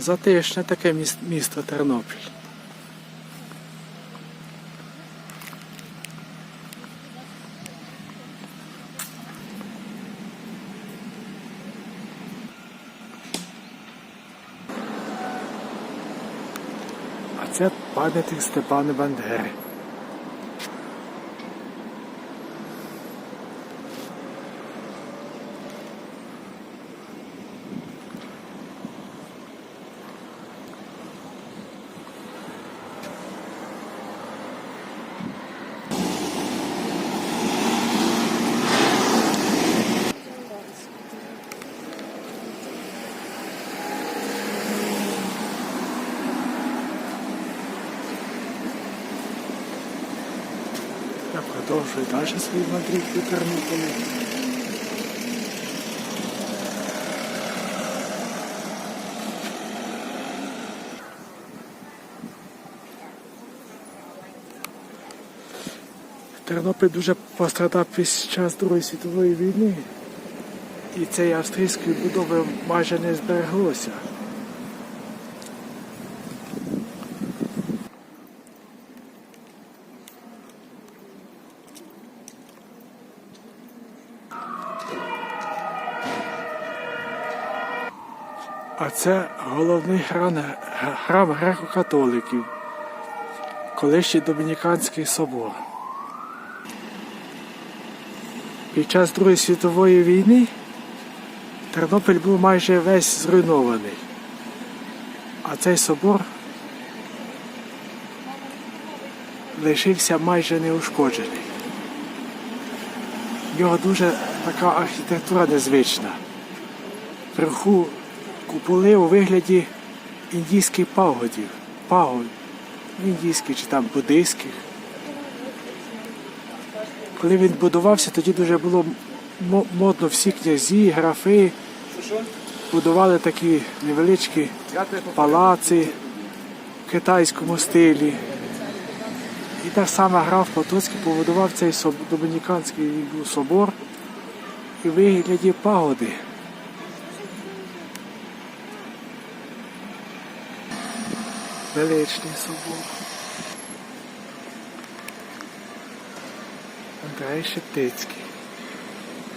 затишне таке міс- місто Тернопіль. А це пам'ятник Степана Бандери. Я продовжую далі свій мандрівку у Тернополі. Тернопіль дуже пострадав під час Другої світової війни. І цієї австрійської будови майже не збереглося. А це головний храм, греко-католиків, колишній Домініканський собор. Під час Другої світової війни Тернопіль був майже весь зруйнований. А цей собор лишився майже неушкоджений. В нього дуже така архітектура незвична. Вверху куполи у вигляді індійських пагодів. Пагод, індійських чи там буддийських. Коли він будувався, тоді дуже було модно всі князі, графи будували такі невеличкі палаци в китайському стилі. І так само граф Потоцький побудував цей домініканський собор і вигляді пагоди. Величний собор. Андрей Шептицький.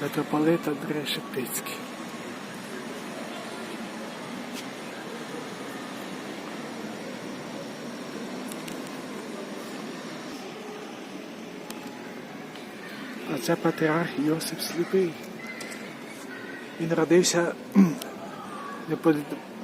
Митрополит Андрей Шептицький. А це патріарх Йосип Сліпий. ಇದರ ದೇಶ